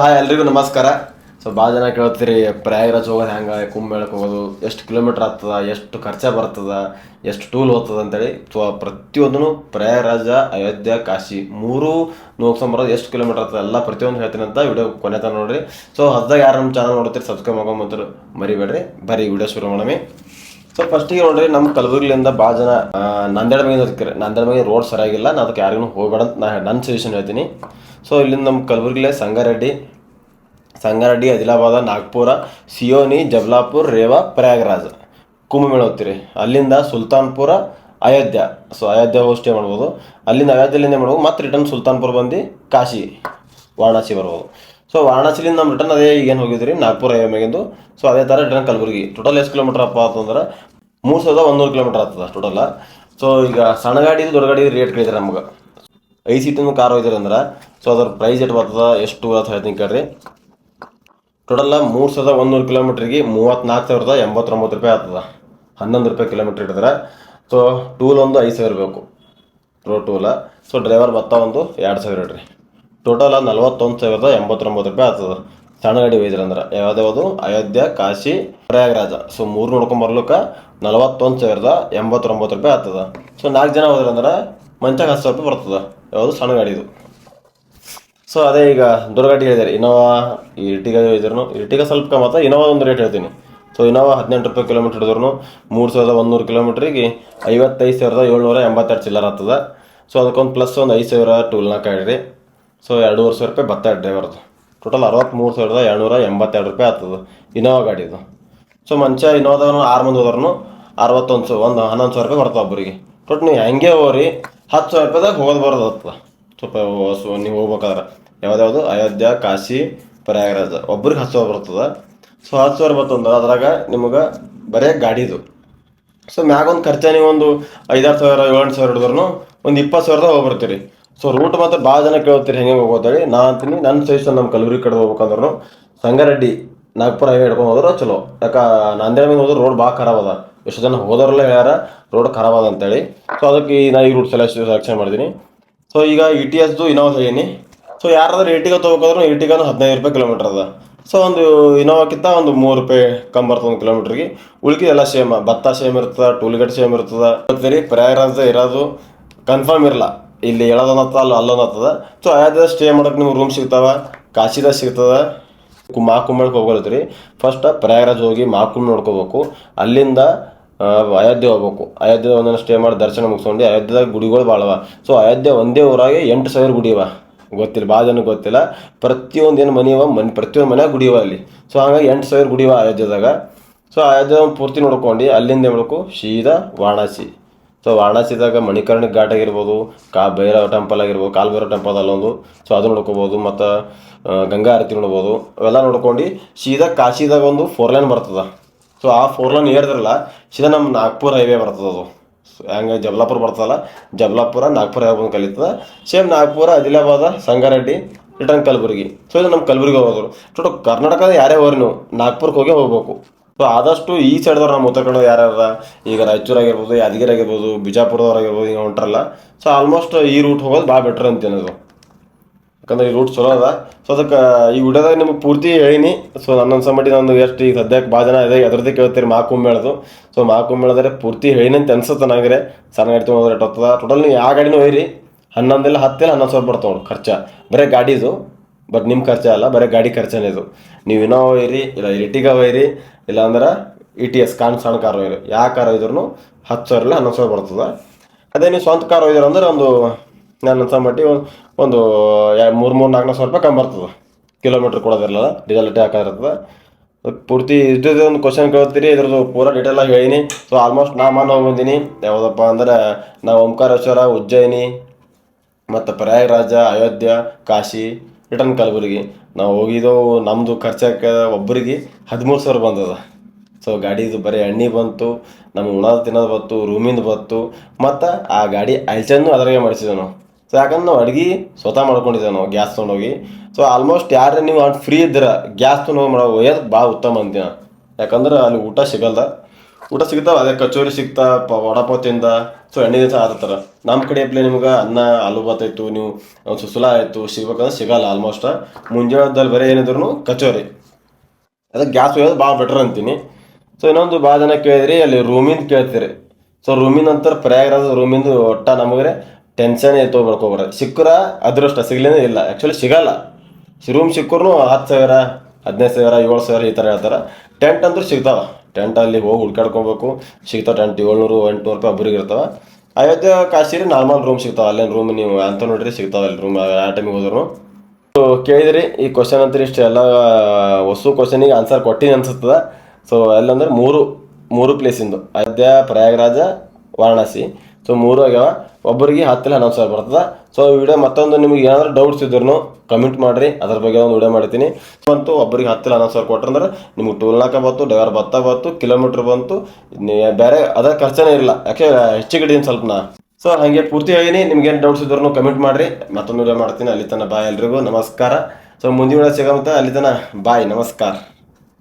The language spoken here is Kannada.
ಹಾಯ್ ಎಲ್ರಿಗೂ ನಮಸ್ಕಾರ. ಸೊ ಭಾಳ ಜನ ಕೇಳ್ತೀರಿ, ಪ್ರಯಾಗರಾಜ್ ಹೋಗೋದು ಹೆಂಗೆ, ಕುಂಭಮೇಳಕ್ಕೆ ಹೋಗೋದು, ಎಷ್ಟು ಕಿಲೋಮೀಟ್ರ್ ಆಗ್ತದ, ಎಷ್ಟು ಖರ್ಚ ಬರ್ತದ, ಎಷ್ಟು ಟೂಲ್ ಹೋಗ್ತದ ಅಂತೇಳಿ. ಸೊ ಪ್ರತಿಯೊಂದೂ ಪ್ರಯಾಗರಾಜ, ಅಯೋಧ್ಯ, ಕಾಶಿ ಮೂರು ನೋಡ್ಕೊಂಬರೋದು ಎಷ್ಟು ಕಿಲೋಮೀಟ್ರ್ ಆಗ್ತದೆ, ಎಲ್ಲ ಪ್ರತಿಯೊಂದು ಹೇಳ್ತೀನಿ ಅಂತ ವಿಡಿಯೋ ಕೊನೆ ತನಕ ನೋಡ್ರಿ. ಸೊ ಹೊಸದಾಗ ಯಾರು ನಮ್ಮ ಚಾನಲ್ ನೋಡ್ತೀರಿ ಸಬ್ಸ್ಕ್ರೈಬ್ ಮಾಡ್ಕೊಂಬಂತಾರೆ ಮರಿಬೇಡ್ರಿ. ಬರೀ ವಿಡಿಯೋ ಶುರು ಮಾಡಮಿ ಸೊ ಫಸ್ಟಿಗೆ ನೋಡ್ರಿ, ನಮ್ಮ ಕಲಬುರಗಿಲಿಂದ ಭಾಳ ಜನ ನಂದೇಡ ನಂದ್ಯಾಡ ಮೇಲೆ ರೋಡ್ ಸರಿಯಾಗಿಲ್ಲ ನಾ ಅದಕ್ಕೆ ಯಾರಿಗೂ ಹೋಗ್ಬೇಡ ಅಂತ ನಾ ನನ್ನ ಸಜೆಷನ್ ಹೇಳ್ತೀನಿ. ಸೊ ಇಲ್ಲಿಂದ ನಮ್ಮ ಕಲಬುರಗಿಲೇ ಸಂಗಾರೆಡ್ಡಿ ಸಂಗಾರೆಡ್ಡಿ, ಆದಿಲಾಬಾದ, ನಾಗ್ಪುರ, ಸಿಯೋನಿ, ಜಬಲಾಪುರ್, ರೇವಾ, ಪ್ರಯಾಗ್ರಾಜ್. ಕುಂಭಮೇಳ ಹೋಗ್ತೀರಿ. ಅಲ್ಲಿಂದ ಸುಲ್ತಾನ್ಪುರ, ಅಯೋಧ್ಯ. ಸೊ ಅಯೋಧ್ಯ ಸ್ಟೇ ಮಾಡ್ಬೋದು. ಅಲ್ಲಿಂದ ಅಯೋಧ್ಯೆಯಿಂದ ಮಾಡ್ಬೋದು? ಮತ್ತೆ ರಿಟರ್ನ್ ಸುಲ್ತಾನ್ಪುರ್ ಬಂದು ಕಾಶಿ, ವಾರಣಾಸಿ ಬರ್ಬೋದು. ಸೊ ವಾರಣಾಸಿಲಿಂದ ನಮ್ಮ ರಿಟರ್ನ್ ಅದೇ ಈಗೇನು ಹೋಗಿದ್ರಿ? ನಾಗ್ಪುರ ಮ್ಯಾಗಿಂದು ಸೊ ಅದೇ ಥರ ರಿಟರ್ನ್ ಕಲಬುರಗಿ. ಟೋಟಲ್ ಎಷ್ಟು ಕಿಲೋಮೀಟರ್ ಅಪ್ಪ ಅಂತಂದ್ರೆ ಮೂರು ಸಾವಿರದ ಒಂದೂರು ಕಿಲೋಮೀಟರ್ ಆಗ್ತದೆ ಟೋಟಲ್ ಸೊ ಈಗ ಸಣ್ಣ ಗಾಡಿ ದೊಡ್ಡ ಗಾಡಿ ರೇಟ್ ಕೇಳಿದ್ರೆ ನಮ್ಗೆ. ಐದು ಸೀಟಿನ ಕಾರ್ ಹೋಯ್ತಾರೆ ಅಂದ್ರೆ ಸೊ ಅದ್ರ ಪ್ರೈಸ್ ಎಷ್ಟು ಬರ್ತದ, ಎಷ್ಟು ಅಂತ ಹೇಳ್ತೀನಿ ಕೇಳ್ರಿ. ಟೋಟಲ್ ಮೂರು ಸಾವಿರದ ಒಂದೂರು ಕಿಲೋಮೀಟ್ರಿಗೆ ಮೂವತ್ತ್ನಾಲ್ಕು ಸಾವಿರದ ಎಂಬತ್ತೊಂಬತ್ತು ರೂಪಾಯಿ ಆಗ್ತದ. ಹನ್ನೊಂದು ರೂಪಾಯಿ ಕಿಲೋಮೀಟ್ರ್ ಹಿಡಿದ್ರೆ ಸೊ ಟೂಲ್ ಒಂದು ಐದು ಸಾವಿರ ಬೇಕು. ಪ್ರೋ ಟೂಲ ಸೊ ಡ್ರೈವರ್ ಬತ್ತ ಒಂದು ಎರಡು ಸಾವಿರ ಇಡ್ರಿ. ಟೋಟಲ್ ನಲ್ವತ್ತೊಂದು ಸಾವಿರದ ಎಂಬತ್ತೊಂಬತ್ತು ರೂಪಾಯಿ ಆಗ್ತದೆ. ಸಣ್ಣ ಗಾಡಿ ಒಯ್ದ್ರಿ ಅಂದ್ರೆ. ಯಾವ್ದ್ಯಾವುದು ಅಯೋಧ್ಯ, ಕಾಶಿ, ಪ್ರಯಾಗರಾಜ. ಸೊ ಮೂರು ನೋಡ್ಕೊಂಡ್ ಬರ್ಲಿಕ್ಕೆ ನಲವತ್ತೊಂದು ಸಾವಿರದ ಎಂಬತ್ತೊಂಬತ್ತು ರೂಪಾಯಿ ಆಗ್ತದ. ಸೊ ನಾಲ್ಕು ಜನ ಹೋದ್ರಂದ್ರೆ ಮಂಚಾಗ ಹತ್ತು ಸಾವಿರ ರೂಪಾಯಿ ಬರ್ತದೆ. ಯಾವುದು? ಸಣ್ಣ ಗಾಡಿದು ಸೊ ಅದೇ ಈಗ ದುರ್ಗಾಟಿ ಹೇಳಿದ್ದಾರೆ. ಇನೋವಾ ಇರ್ಟಿಗ ಇದ್ರು ಇರ್ಟಿಗ ಸ್ವಲ್ಪ ಆತ ಇನೋವಾ ಒಂದು ರೇಟ್ ಹೇಳ್ತೀನಿ. ಸೊ ಇನೋವಾ ಹದಿನೆಂಟು ರೂಪಾಯಿ ಕಿಲೋಮೀಟ್ರ್ ಹಿಡಿದ್ರು ಮೂರು ಸಾವಿರದ ಒಂದೂರು ಕಿಲೋಮೀಟ್ರಿಗೆ ಐವತ್ತೈದು ಸಾವಿರದ ಏಳ್ನೂರ ಎಂಬತ್ತೆರಡು ಚಿಲ್ಲರ್ ಆಗ್ತದೆ ಸೊ ಅದಕ್ಕೊಂದು ಪ್ಲಸ್ ಒಂದು ಐದು ಸಾವಿರ ಟೂಲ್ನ ಕಾಯ್ರಿ. ಸೊ ಎರಡೂವರೆ ಸಾವಿರ ರೂಪಾಯಿ ಬತ್ತ ಡ್ರೈವರ್ದು ಟೋಟಲ್ ಅರವತ್ತ್ಮೂರು ಸಾವಿರದ ಏಳ್ನೂರ ಎಂಬತ್ತೆರಡು ರೂಪಾಯಿ ಆಗ್ತದೆ ಇನೋವಾ ಗಾಡಿದು. ಸೊ ಮಂಚ ಇನೋವಾದವ್ರು ಆರು ಮಂದಿ ಹೋದ್ರೂ ಅರವತ್ತೊಂದು ಸಾವಿರ ಒಂದು ಹನ್ನೊಂದು ಸಾವಿರ ರೂಪಾಯಿ ಬರ್ತವೆ ಒಬ್ಬರಿಗೆ ಟೋಟ್ ನೀವು ಹೆಂಗೆ ಹೋಗ್ರಿ? ಹತ್ತು ಸಾವಿರ ರೂಪಾಯಿದಾಗ ಹೋಗೋದು ಬರೋದು ಸ್ವಲ್ಪ ನೀವು ಹೋಗ್ಬೇಕಾದ್ರೆ. ಯಾವ್ದ್ಯಾವುದು? ಅಯೋಧ್ಯ, ಕಾಶಿ, ಪ್ರಯಾಗರಾಜ. ಒಬ್ರಿಗೆ ಹತ್ತು ಸಾವಿರ ಬರ್ತದೆ. ಸೊ ಹತ್ತು ಸಾವಿರ ಬರ್ತಂದ್ರೆ ಅದ್ರಾಗ ನಿಮಗೆ ಬರೇ ಗಾಡಿದು. ಸೊ ಮ್ಯಾಗ ಒಂದು ಖರ್ಚು ನೀವು ಒಂದು ಐದಾರು ಸಾವಿರ, ಏಳು ಸಾವಿರ ಹಿಡಿದ್ರು ಒಂದು ಇಪ್ಪತ್ತು ಸಾವಿರದ ಹೋಗ್ಬರ್ತೀರಿ ಸೊ ರೂಟ್ ಮಾತ್ರ ಭಾಳ ಜನ ಕೇಳ್ತೀರಿ ಹೆಂಗೆ ಹೋಗೋದೇಳಿ ನಾ ಅಂತೀನಿ ನನ್ನ ಸಜೆಷನ್ ನಮ್ಮ ಕಲಬುರಗಿ ಕಡೆ ಹೋಗ್ಬೇಕಂದ್ರೂ ಸಂಗಾರೆಡ್ಡಿ, ನಾಗ್ಪುರ ಹೈವೇ ಹಿಡ್ಕೊಂಡು ಹೋದ್ರೆ ಚಲೋ. ಯಾಕೆ ನಾಂದೇಡ್ ಮೇಲೆ ಹೋದ್ರೆ ರೋಡ್ ಭಾಳ ಖರಾಬ್ ಅದ. ಎಷ್ಟು ಜನ ಹೋದವ್ರಲ್ಲ ಹೇಳ್ಯಾರ ರೋಡ್ ಖರಾಬ್ ಅದ ಅಂತೇಳಿ. ಸೊ ಅದಕ್ಕೆ ನಾ ಈ ರೂಟ್ ಸೆಲೆಕ್ಷನ್ ಮಾಡಿದ್ದೀನಿ ಸೊ ಈಗ ಇ ಟಿ ಎಸ್ದು ಇನೋವಾ ಹೇಳೀನಿ ಸೊ ಯಾರಾದ್ರೂ ಇಟಿಗ ತೊಗೋಕೋದ್ರು ಅಂದ್ರೆ ಹದಿನೈದು ರೂಪಾಯಿ ಕಿಲೋಮೀಟರ್ ಅದ. ಸೊ ಒಂದು ಇನೋವಾಕ್ಕಿಂತ ಒಂದು ಮೂರು ರೂಪಾಯಿ ಕಮ್ಮಿ ಬರ್ತದೆ ಒಂದು ಕಿಲೋಮೀಟ್ರಿಗೆ ಉಳಿಕೆ ಎಲ್ಲ ಸೇಮ್ ಭತ್ತ ಸೇಮ್ ಇರ್ತದೆ, ಟೂಲ್ಗೇಟ್ ಸೇಮ್ ಇರ್ತದ. ಗೊತ್ತೀರಿ ಪ್ರಯಾಗರಾಜ ಇರೋದು ಕನ್ಫರ್ಮ್ ಇರಲ್ಲ. ಇಲ್ಲಿ ಹೇಳೋದನ್ನತ್ತ ಅಲ್ಲ ಅಲ್ಲೊಂದತ್ತದ ಸೊ ಅಯೋಧ್ಯದ ಸ್ಟೇ ಮಾಡೋಕೆ ನಿಮ್ಗೆ ರೂಮ್ ಸಿಗ್ತಾವ? ಕಾಶಿದಾಗ ಸಿಗ್ತದೆ? ಕು- ಮಾಕುಂಬಳಕ್ಕೆ ಹೋಗೋದ್ರಿ ಫಸ್ಟ್ ಪ್ರಯಾಗರಾಜ್ ಹೋಗಿ ಮಾಕುಂಬ ನೋಡ್ಕೋಬೇಕು. ಅಲ್ಲಿಂದ ಅಯೋಧ್ಯೆ ಹೋಗ್ಬೇಕು. ಅಯೋಧ್ಯೆ ಒಂದನ್ನು ಸ್ಟೇ ಮಾಡಿ ದರ್ಶನ ಮುಗಿಸ್ಕೊಂಡು ಅಯೋಧ್ಯದಾಗ ಗುಡಿಗಳು ಭಾಳವ ಸೊ ಅಯೋಧ್ಯೆ ಒಂದೇ ಊರಾಗೆ ಎಂಟು ಸಾವಿರ ಗುಡಿ ಅವ. ಗೊತ್ತಿಲ್ಲ ಭಾಳ ಜನಕ್ಕೆ ಗೊತ್ತಿಲ್ಲ. ಪ್ರತಿಯೊಂದು ಏನು ಮನೆ ಅವ, ಮನೆ, ಪ್ರತಿಯೊಂದು ಮನೆಯಾಗ ಗುಡಿಯವ ಅಲ್ಲಿ. ಸೊ ಹಂಗಾಗಿ ಎಂಟು ಸಾವಿರ ಗುಡಿಯವ ಅಯೋಧ್ಯದಾಗ ಸೊ ಅಯೋಧ್ಯೆ ಪೂರ್ತಿ ನೋಡ್ಕೊಂಡು, ಅಲ್ಲಿಂದ ಹೇಳ್ಬೇಕು ಸೀದಾ ವಾರಣಾಸಿ. ಸೊ ವಾರಣಾಸಿದಾಗ ಮಣಿಕರ್ಣಿ ಘಾಟ್ ಆಗಿರ್ಬೋದು, ಕಾ ಭೈರವ ಟೆಂಪಲ್ ಆಗಿರ್ಬೋದು ಕಾಲ್ ಭೈರವ ಟೆಂಪಲ್ ಅಲ್ಲೊಂದು ಸೊ ಅದು ನೋಡ್ಕೋಬೋದು, ಮತ್ತು ಗಂಗಾ ಆರತಿ ನೋಡ್ಬೋದು. ಅವೆಲ್ಲ ನೋಡ್ಕೊಂಡು, ಸೀದಾ ಕಾಶಿದಾಗ ಒಂದು ಫೋರ್ ಲೈನ್ ಬರ್ತದೆ. ಸೊ ಆ ಫೋರ್ ಲೈನ್ ಏರಿದ್ರಲ್ಲ, ಸೀದಾ ನಮ್ಮ ನಾಗ್ಪುರ್ ಹೈವೇ ಬರ್ತದೆ ಅದು. ಹಂಗೆ ಜಬಲಾಪುರ ಬರ್ತದಲ್ಲ ಜಬಲಾಪುರ ನಾಗ್ಪುರ ಯಾವ ಕಲಿತದ. Same Nagpur, Adilabad, Sangareddy return Kalaburagi. So ಇದು ನಮ್ಮ ಕಲಬುರಗಿ ಹೋಗೋದು ಟೋಟಲ್ ಕರ್ನಾಟಕದ ಯಾರೇ ಹೋಗ್ರಿ ನೀವು, ನಾಗ್ಪುರಕ್ಕೆ ಹೋಗಿ ಹೋಗ್ಬೇಕು. ಸೊ ಆದಷ್ಟು ಈ ಸೈಡ್ದವ್ರು ನಮ್ಮ ಉತ್ತರ ಕನ್ನಡ ಯಾರ್ಯಾರ ಈಗ ರಾಯಚೂರು ಆಗಿರ್ಬೋದು, ಯಾದಗಿರಿ ಆಗಿರ್ಬೋದು, ಬಿಜಾಪುರದವ್ರು ಆಗಿರ್ಬೋದು, ಹಿಂಗೆ ಹೊಂಟ್ರಲ್ಲ. ಸೊ ಆಲ್ಮೋಸ್ಟ್ ಈ ರೂಟ್ ಹೋಗೋದು ಭಾಳ ಬೆಟ್ರ್ ಅಂತೇನದು. ಅದು ಯಾಕಂದ್ರೆ ಈ ರೂಟ್ ಚಲೋ ಅದ. ಸೊ ಅದಕ್ಕೆ ಈ ವಿಡಿಯೋದಾಗ ನಿಮ್ಗೆ ಪೂರ್ತಿ ಹೇಳಿನಿ. ಸೊ ನನ್ನ ಅನ್ಸಮಟ್ಟಿ ನಂದು ಎಷ್ಟು ಈಗ ಸದ್ಯಕ್ಕೆ ಭಾಳ ಜನ ಇದೆ ಅದ್ರದ್ದೇ ಕೇಳ್ತೀರಿ ಮಾ ಕುಂಬೇಳದು ಸೊ ಮಾ ಕುಂಬೇಳದ್ರೆ ಪೂರ್ತಿ ಹೇಳಿನಿ ಅಂತ ಅನ್ಸುತ್ತೆ ನನಗೆ. ಸಣ್ಣ ಗಾಡಿ ತೊಗೊಂಡ್ರೆ ರೇಟ್ ಹೋಗ್ತದ ಟೋಟಲ್ ನೀವು ಯಾವ ಗಾಡಿನೂ ಒಯ್ಯಿರಿ ಹನ್ನೊಂದಿಲ್ಲ, ಹತ್ತಿಲ್ಲ, ಹನ್ನೊಂದು ಸಾವಿರ ಬರ್ತಾವೆ ಖರ್ಚ. ಬರೀ ಗಾಡಿದು, ಬಟ್ ನಿಮ್ಮ ಖರ್ಚ ಅಲ್ಲ, ಬರೀ ಗಾಡಿ ಖರ್ಚನೇ ಇದು. ನೀವು ಇನೋ ಒಯ್ಯಿರಿ ಇಲ್ಲ ಇಟಿಗ ಒಯ್ಯಿರಿ ಇಲ್ಲ ಅಂದ್ರೆ ಇ ಟಿ ಎಸ್, ಕಾಣ್ ಸಣ್ಣ ಕಾರ್ ಒಯ್ಯಿರಿ ಯಾವ ಕಾರ್ ಒಯ್ದ್ರು ಹತ್ತು ಸಾವಿರ ಇಲ್ಲ ಹನ್ನೊಂದು ಸಾವಿರ ಬರ್ತದೆ. ಅದೇ ನೀವು ಸ್ವಂತ ಕಾರ್ ಒಯ್ದಿರ ಅಂದ್ರೆ ಒಂದು ನಾನು ಅಂತ ಮಟ್ಟಿ ಒಂದು ಮೂರು ಮೂರು ನಾಲ್ಕು ಸಾವಿರ ರೂಪಾಯಿ ಕಮ್ಮಿ ಬರ್ತದೆ ಕಿಲೋಮೀಟ್ರ್ ಕೊಡೋದಿರಲ್ಲ ಡೀಸೆಲ್ ಅಟ್ಟೆ ಹಾಕೋದಿರ್ತದೆ ಪೂರ್ತಿ ಇದ್ರದ್ದು ಒಂದು ಕ್ವಶನ್ ಕೇಳ್ತೀರಿ, ಇದ್ರದ್ದು ಪೂರ ಡೀಟೇಲ್ ಆಗಿ ಹೇಳಿನಿ. ಸೊ ಆಲ್ಮೋಸ್ಟ್ ನಾ ಮಾನ ಹೋಗಿ ಬಂದೀನಿ. ಯಾವುದಪ್ಪ ಅಂದ್ರೆ, ನಾವು ಓಂಕಾರೇಶ್ವರ, ಉಜ್ಜಯಿನಿ, ಮತ್ತು ಪ್ರಯಾಗರಾಜ, ಅಯೋಧ್ಯ, ಕಾಶಿ, ರಿಟರ್ನ್ ಕಲಬುರ್ಗಿ. ನಾವು ಹೋಗಿದ್ದೆವು ನಮ್ಮದು ಖರ್ಚಾಕ ಒಬ್ಬರಿಗೆ ಹದಿಮೂರು ಸಾವಿರ ಬಂದದ. ಸೊ ಗಾಡಿದು ಬರೀ ಎಣ್ಣೆ ಬಂತು, ನಮ್ಗೆ ಉಣೋದು ತಿನ್ನೋದು ಬಂತು ರೂಮಿಂದ ಬಂತು. ಮತ್ತು ಆ ಗಾಡಿ ಅಲ್ಚನ್ನು ಅದರಾಗೆ ಮಾಡಿಸಿದ್ವಿ ನಾವು. ಸೊ ಯಾಕಂದ್ರೆ ನಾವು ಅಡುಗೆ ಸ್ವತಃ ಮಾಡ್ಕೊಂಡಿದ್ದೇವೆ ನಾವು, ಗ್ಯಾಸ್ ತೊಗೊಂಡೋಗಿ. ಸೊ ಆಲ್ಮೋಸ್ಟ್ ಯಾರು ನೀವು ಫ್ರೀ ಇದ್ದೀರ, ಗ್ಯಾಸ್ ತೊಗೊಂಡು ಮಾಡೋ ಒಯ್ಯೋದು ಭಾಳ ಉತ್ತಮ ಅಂತೀನಿ ಯಾಕಂದ್ರೆ ಅಲ್ಲಿ ಊಟ ಸಿಗಲ್ಲ ಊಟ ಸಿಗ್ತಾವೆ, ಅದೇ ಕಚೋರಿ ಸಿಗ್ತಾ, ಪ ವಡಪಾವ್ ತಿಂದ. ಸೊ ಎಣ್ಣೆ ದಿವಸ ಆದತ್ತಾರ ನಮ್ಮ ಕಡೆ ಎಪ್ಲೆ ನಿಮ್ಗೆ ಅನ್ನ, ಆಲೂ ಭಾತ್ ನೀವು ಸುಸುಲ ಆಯಿತು, ಸಿಗ್ಬೇಕಂದ್ರೆ ಸಿಗಲ್ಲ ಆಲ್ಮೋಸ್ಟ್ ಮುಂಜಾನೆದಲ್ಲಿ ಬರೀ ಏನಿದ್ರು ಕಚೋರಿ. ಅದಕ್ಕೆ ಗ್ಯಾಸ್ ಒಯ್ಯೋದು ಭಾಳ ಬೆಟರ್ ಅಂತೀನಿ. ಸೊ ಇನ್ನೊಂದು ಭಾಳ ಜನ ಕೇಳಿದ್ರಿ, ಅಲ್ಲಿ ರೂಮಿಂದ ಕೇಳ್ತೀರಿ. ಸೊ ರೂಮಿನ ಅಂತಾರೆ ಪ್ರಯಾಗರಾಜ, ರೂಮಿಂದು ಒಟ್ಟ ನಮಗ್ರೆ. ಟೆನ್ಷನ್ ಏ ತೊಗೊಳ್ಕೊಬ್ರ ಸಿಕ್ಕರ ಅದೃಷ್ಟ ಸಿಗ್ಲೇ ಇಲ್ಲ. ಆ್ಯಕ್ಚುಲಿ ಸಿಗಲ್ಲ. ರೂಮ್ ಸಿಕ್ಕರು ಹತ್ತು ಸಾವಿರ, ಹದಿನೈದು ಸಾವಿರ, ಏಳು ಸಾವಿರ ಈ ಥರ ಹೇಳ್ತಾರೆ. ಟೆಂಟ್ ಅಂದ್ರೂ ಸಿಗ್ತಾವ. ಟೆಂಟ್ ಅಲ್ಲಿ ಹೋಗಿ ಹುಡ್ಕಾಡ್ಕೊಬೇಕು ಸಿಗ್ತಾವ ಟೆಂಟ್ ಏಳ್ನೂರು, ಎಂಟುನೂರು ರೂಪಾಯಿ ಒಬ್ಬರಿಗೆ ಇರ್ತಾವ. ಅಯೋಧ್ಯೆ, ಕಾಶಿರಿ ನಾರ್ಮಲ್ ರೂಮ್ ಸಿಗ್ತಾವೆ. ಅಲ್ಲೇ ರೂಮ್ ನೀವು ಅಂತ ನೋಡ್ರಿ ಸಿಗ್ತಾವೆ ಅಲ್ಲಿ ರೂಮ್ ಆ ಟೈಮಿಗೆ ಹೋದ್ರು. ಸೊ ಕೇಳಿದ್ರಿ, ಈ ಕ್ವಶನ್ ಅಂತ ಇಷ್ಟು. ಎಲ್ಲ ಹೊಸ ಕ್ವಶನಿಗೆ ಆನ್ಸರ್ ಕೊಟ್ಟಿನಿ ಅನ್ಸುತ್ತದ. ಸೊ ಎಲ್ಲಂದ್ರೆ ಮೂರು ಮೂರು ಪ್ಲೇಸಿಂದು ಅಯೋಧ್ಯೆ, ಪ್ರಯಾಗರಾಜ, ವಾರಣಾಸಿ. ಸೊ ಮೂರು ಆಗ್ಯಾವ. ಒಬ್ಬರಿಗೆ ಹತ್ತಿಲ್ಲ ಹನ್ನೊಂದು ಸಾವಿರ ಬರ್ತದೆ. ಸೊ ವಿಡಿಯೋ ಮತ್ತೊಂದು ನಿಮ್ಗೆ ಏನಾದ್ರು ಡೌಟ್ಸ್ ಇದ್ರು ಕಮೆಂಟ್ ಮಾಡಿರಿ. ಅದ್ರ ಬಗ್ಗೆ ಒಂದು ವಿಡಿಯೋ ಮಾಡ್ತೀನಿ ಬಂತು ಒಬ್ಬರಿಗೆ ಹತ್ತಿಲ್ಲ ಹನ್ನೊಂದು ಸಾವಿರ ಕೊಟ್ರಂದ್ರೆ ನಿಮ್ಗೆ ಟೂಲ್ನಾಕ ಬಂತು ಡೈವರ್ ಭತ್ತ ಬಂತು ಕಿಲೋಮೀಟ್ರ್ ಬಂತು. ಬೇರೆ ಅದರ ಖರ್ಚನೇ ಇರಲ್ಲ ಯಾಕೆ ಹೆಚ್ಚಿಗೆ ಸ್ವಲ್ಪ ನಾ ಸೊ ಹಾಗೆ ಪೂರ್ತಿ ಆಗಿನಿ. ನಿಮ್ಗೆ ಏನು ಡೌಟ್ಸ್ ಇದ್ರು ಕಮೆಂಟ್ ಮಾಡಿರಿ. ಮತ್ತೊಂದು ವಿಡಿಯೋ ಮಾಡ್ತೀನಿ. ಅಲ್ಲಿ ತನಕ ಬಾಯ್ ಎಲ್ರಿಗೂ. ನಮಸ್ಕಾರ. ಸೊ ಮುಂದಿನ ವಿಡಿಯೋ ಸಿಗಮತ್ತ ಅಲ್ಲಿ ತನಕ ಬಾಯ್ ನಮಸ್ಕಾರ.